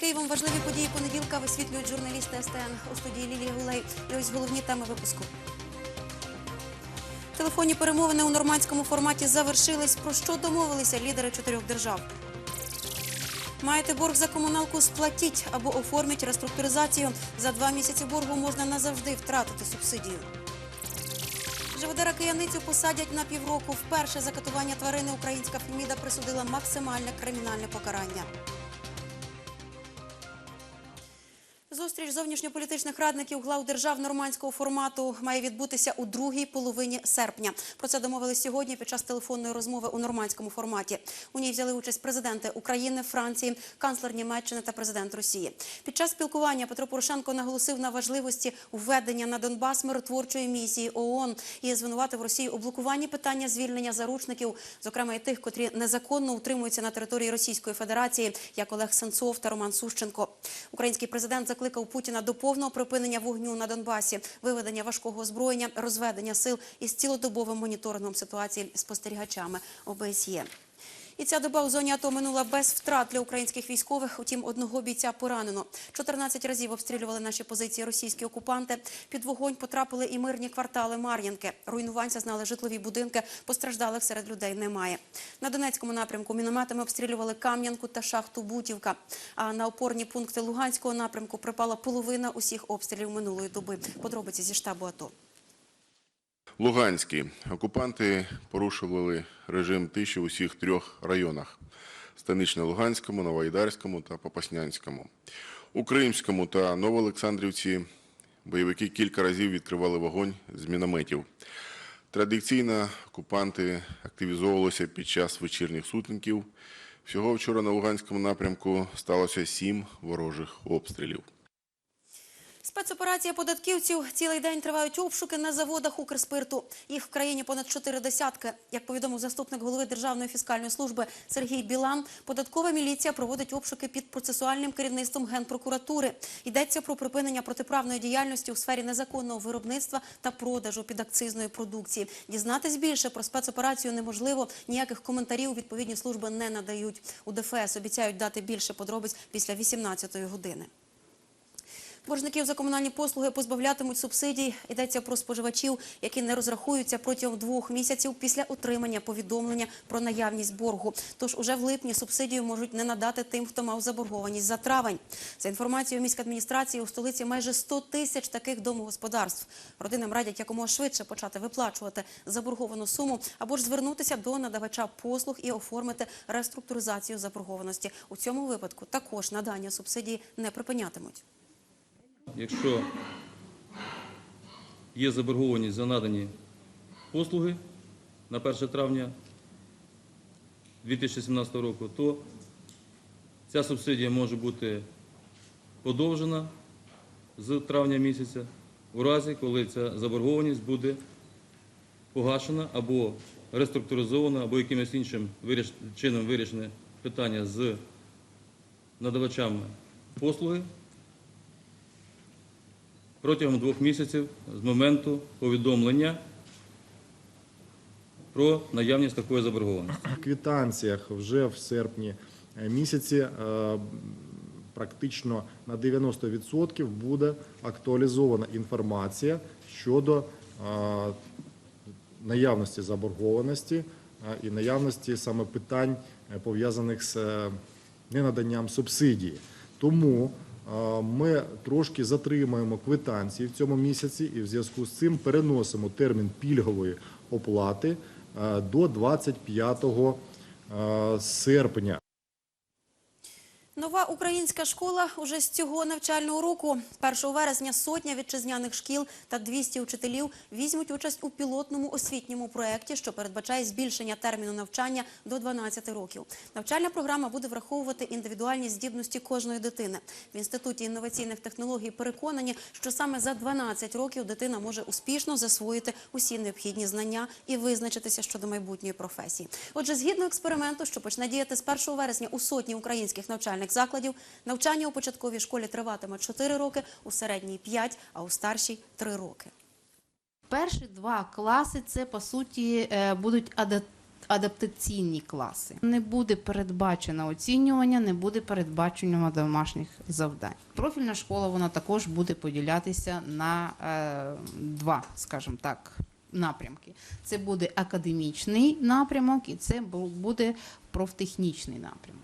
Києвом важливі події понеділка висвітлюють журналісти СТН у студії Лілія Гулей. І ось головні теми випуску. Телефонні перемовини у нормандському форматі завершились. Про що домовилися лідери чотирьох держав? Маєте борг за комуналку сплатіть або оформіть реструктуризацію. За два місяці боргу можна назавжди втратити субсидію. Живодера кияницю посадять на півроку. Вперше за катування тварини українська Феміда присудила максимальне кримінальне покарання. Зустріч зовнішньополітичних радників глав держав нормандського формату має відбутися у другій половині серпня. Про це домовились сьогодні під час телефонної розмови у нормандському форматі. У ній взяли участь президенти України, Франції, канцлер Німеччини та президент Росії. Під час спілкування Петро Порошенко наголосив на важливості введення на Донбас миротворчої місії ООН і звинуватив Росію у блокуванні питання звільнення заручників, зокрема і тих, котрі незаконно утримуються на території Російської Федерації, як Олег Сенцов та Роман Сущенко. Український президент закликав Путіна до повного припинення вогню на Донбасі, виведення важкого озброєння, розведення сил із цілодобовим моніторингом ситуації спостерігачами ОБСЄ. І ця доба у зоні АТО минула без втрат для українських військових. Утім, одного бійця поранено. 14 разів обстрілювали наші позиції російські окупанти. Під вогонь потрапили і мирні квартали Мар'їнки. Руйнувань зазнали житлові будинки. Постраждалих серед людей немає. На Донецькому напрямку мінометами обстрілювали Кам'янку та шахту Бутівка. А на опорні пункти Луганського напрямку припала половина усіх обстрілів минулої доби. Подробиці зі штабу АТО. Луганський. Окупанти порушували режим тиші у всіх трьох районах: Станично-Луганському, Новоайдарському та Попаснянському. У Кримському та Новоолександрівці бойовики кілька разів відкривали вогонь з мінометів. Традиційно окупанти активізовувалися під час вечірніх сутінків. Всього вчора на Луганському напрямку сталося сім ворожих обстрілів. Спецоперація податківців. Цілий день тривають обшуки на заводах Укрспирту. Їх в країні понад чотири десятки. Як повідомив заступник голови Державної фіскальної служби Сергій Білан, податкова міліція проводить обшуки під процесуальним керівництвом Генпрокуратури. Йдеться про припинення протиправної діяльності у сфері незаконного виробництва та продажу підакцизної продукції. Дізнатись більше про спецоперацію неможливо. Ніяких коментарів відповідні служби не надають. У ДФС обіцяють дати більше подробиць після 18-ї години. Боржників за комунальні послуги позбавлятимуть субсидій. Йдеться про споживачів, які не розрахуються протягом двох місяців після отримання повідомлення про наявність боргу. Тож уже в липні субсидію можуть не надати тим, хто мав заборгованість за травень. За інформацією міськадміністрації, у столиці майже 100 тисяч таких домогосподарств. Родинам радять якомога швидше почати виплачувати заборговану суму або ж звернутися до надавача послуг і оформити реструктуризацію заборгованості. У цьому випадку також надання субсидії не припинятимуть. Якщо є заборгованість за надані послуги на 1 травня 2017 року, то ця субсидія може бути подовжена з травня місяця у разі, коли ця заборгованість буде погашена або реструктуризована, або якимось іншим чином вирішене питання з надавачами послуги протягом двох місяців з моменту повідомлення про наявність такої заборгованості. В квитанціях вже в серпні е, місяці е, практично на 90% буде актуалізована інформація щодо е, наявності заборгованості і наявності саме питань, пов'язаних з ненаданням субсидії. Тому ми трошки затримаємо квитанції в цьому місяці і в зв'язку з цим переносимо термін пільгової оплати е, до 25 е, серпня. Нова українська школа уже з цього навчального року. 1 вересня сотня вітчизняних шкіл та 200 учителів візьмуть участь у пілотному освітньому проєкті, що передбачає збільшення терміну навчання до 12 років. Навчальна програма буде враховувати індивідуальні здібності кожної дитини. В інституті інноваційних технологій переконані, що саме за 12 років дитина може успішно засвоїти усі необхідні знання і визначитися щодо майбутньої професії. Отже, згідно експерименту, що почне діяти з 1 вересня у сотні українських навчальних закладів, навчання у початковій школі триватиме 4 роки, у середній 5, а у старшій 3 роки. Перші два класи це по суті е, будуть ада- адаптаційні класи. Не буде передбачено оцінювання, не буде передбачено домашніх завдань. Профільна школа вона також буде поділятися на е, два, скажімо так, напрямки. Це буде академічний напрямок і це буде профтехнічний напрямок.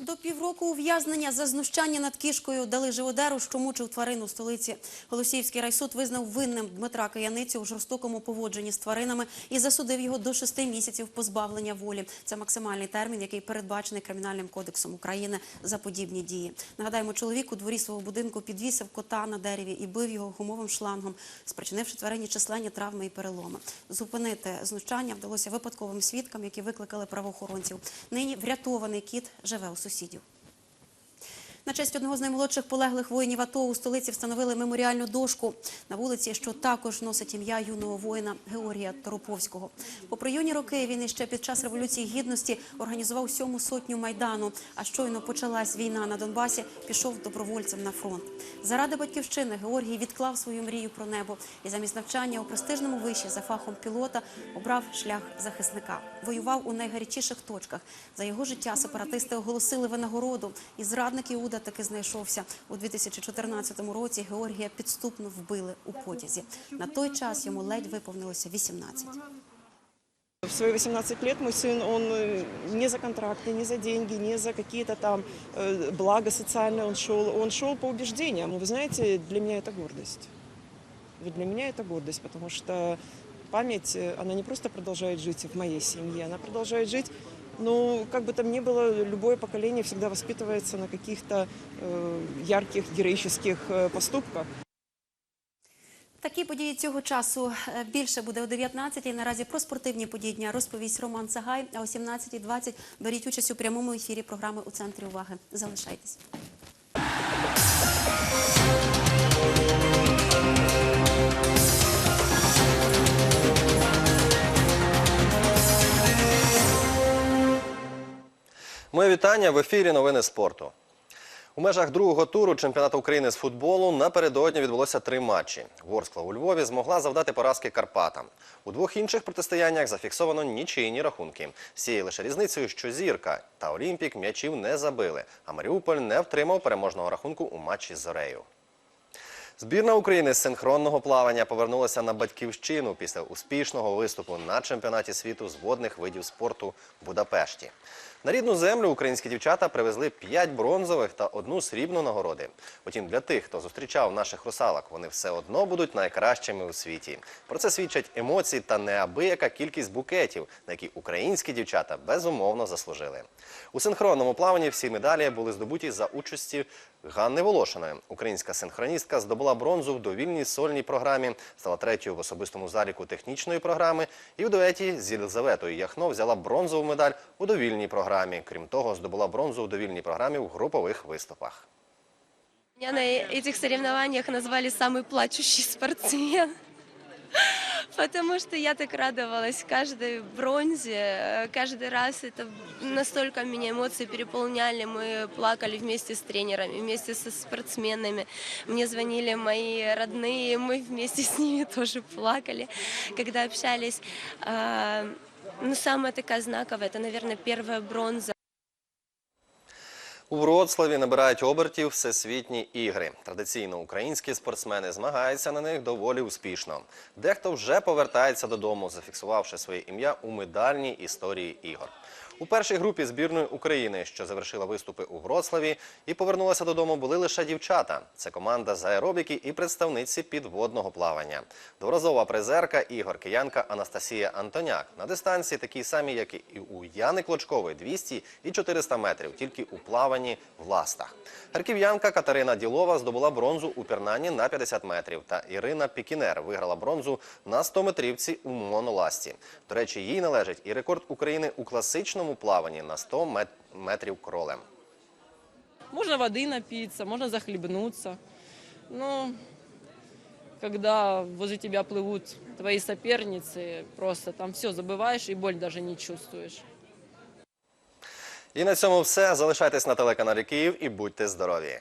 До півроку ув'язнення за знущання над кішкою дали живодеру, що мучив тварину в столиці. Голосіївський райсуд визнав винним Дмитра Кияницю у жорстокому поводженні з тваринами і засудив його до шести місяців позбавлення волі. Це максимальний термін, який передбачений Кримінальним кодексом України за подібні дії. Нагадаємо, чоловік у дворі свого будинку підвісив кота на дереві і бив його гумовим шлангом, спричинивши тварині численні травми і переломи. Зупинити знущання вдалося випадковим свідкам, які викликали правоохоронців. Нині врятований кіт живе у сусідів. На честь одного з наймолодших полеглих воїнів АТО у столиці встановили меморіальну дошку на вулиці, що також носить ім'я юного воїна Георгія Тороповського. Попри юні роки він іще під час революції гідності організував сьому сотню майдану. А щойно почалась війна на Донбасі, пішов добровольцем на фронт. Заради батьківщини Георгій відклав свою мрію про небо і замість навчання у престижному виші за фахом пілота обрав шлях захисника. Воював у найгарячіших точках. За його життя сепаратисти оголосили винагороду, і зрадник Іуда таки знайшовся. У 2014 році Георгія підступно вбили у потязі. На той час йому ледь виповнилося 18. В свои 18 лет мой сын, он э, не за контракты, не за деньги, не за какие-то там э, блага социальные он шел. Он шел по убеждениям. Вы знаете, для меня это гордость. Вот Для меня это гордость, потому что память, э, она не просто продолжает жить в моей семье, она продолжает жить, ну, как бы там ни было, любое поколение всегда воспитывается на каких-то э, ярких, героических э, поступках. Такі події цього часу е, більше буде о 19-й. Наразі про спортивні події дня розповість Роман Сагай. А о 17.20 беріть участь у прямому ефірі програми у центрі уваги. Залишайтесь. Моє вітання в ефірі Новини спорту. У межах другого туру чемпіонату України з футболу напередодні відбулося три матчі. Ворскла у Львові змогла завдати поразки Карпатам. У двох інших протистояннях зафіксовано нічийні рахунки. З цією лише різницею, що Зірка та Олімпік м'ячів не забили, а Маріуполь не втримав переможного рахунку у матчі з Зорею. Збірна України з синхронного плавання повернулася на батьківщину після успішного виступу на чемпіонаті світу з водних видів спорту в Будапешті. На рідну землю українські дівчата привезли 5 бронзових та одну срібну нагороди. Утім, для тих, хто зустрічав наших русалок, вони все одно будуть найкращими у світі. Про це свідчать емоції та неабияка кількість букетів, на які українські дівчата безумовно заслужили. У синхронному плаванні всі медалі були здобуті за участі Ганни Волошиної. Українська синхроністка здобула бронзу в довільній сольній програмі, стала третьою в особистому заліку технічної програми і в дуеті з Єлизаветою Яхно взяла бронзову медаль у довільній програмі. Крім того, здобула бронзу у довільній програмі в групових виступах. Меня на этих соревнованиях назвали самый плачущий спортсмен. Потому что я так радовалась каждой бронзе. Э, Каждый раз это настолько меня эмоции переполняли. Мы плакали вместе с тренерами, вместе со спортсменами. Мне звонили мои родные, мы вместе с ними тоже плакали, когда общались. А, Ну, самая такая знаковая, это, наверное, первая бронза. У Вроцлаві набирають обертів всесвітні ігри. Традиційно українські спортсмени змагаються на них доволі успішно. Дехто вже повертається додому, зафіксувавши своє ім'я у медальній історії ігор. У першій групі збірної України, що завершила виступи у Вроцлаві і повернулася додому, були лише дівчата. Це команда з аеробіки і представниці підводного плавання. Дворазова призерка ігор киянка Анастасія Антоняк на дистанції такі самі, як і у Яни Клочкової 200 і 400 метрів, тільки у плаванні в ластах. Харків'янка Катерина Ділова здобула бронзу у пірнанні на 50 метрів. Та Ірина Пікінер виграла бронзу на 100 метрівці у моноласті. До речі, їй належить і рекорд України у класичному плаванні на 100 мет- метрів кролем. Можно воды напиться, можно захлебнуться. Но когда возле тебя плывут твои соперницы, просто там все забываешь и боль даже не чувствуешь. І на цьому все. Залишайтесь на телеканалі Київ і будьте здорові.